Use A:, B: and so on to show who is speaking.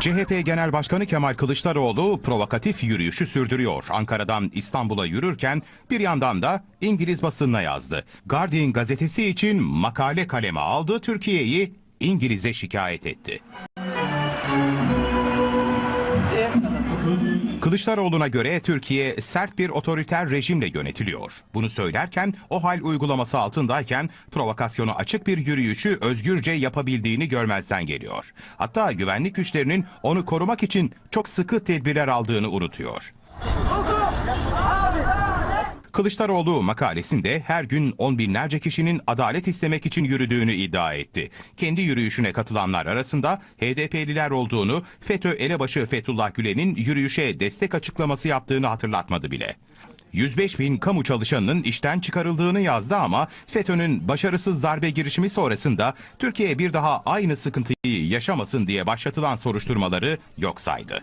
A: CHP Genel Başkanı Kemal Kılıçdaroğlu provokatif yürüyüşü sürdürüyor. Ankara'dan İstanbul'a yürürken bir yandan da İngiliz basınına yazdı. Guardian gazetesi için makale kaleme aldı, Türkiye'yi İngiliz'e şikayet etti. Kılıçdaroğlu'na göre Türkiye sert bir otoriter rejimle yönetiliyor. Bunu söylerken o hal uygulaması altındayken provokasyonu açık bir yürüyüşü özgürce yapabildiğini görmezden geliyor. Hatta güvenlik güçlerinin onu korumak için çok sıkı tedbirler aldığını unutuyor. Kılıçdaroğlu makalesinde her gün on binlerce kişinin adalet istemek için yürüdüğünü iddia etti. Kendi yürüyüşüne katılanlar arasında HDP'liler olduğunu, FETÖ elebaşı Fethullah Gülen'in yürüyüşe destek açıklaması yaptığını hatırlatmadı bile. 105 bin kamu çalışanının işten çıkarıldığını yazdı ama FETÖ'nün başarısız darbe girişimi sonrasında Türkiye bir daha aynı sıkıntıyı yaşamasın diye başlatılan soruşturmaları yok saydı.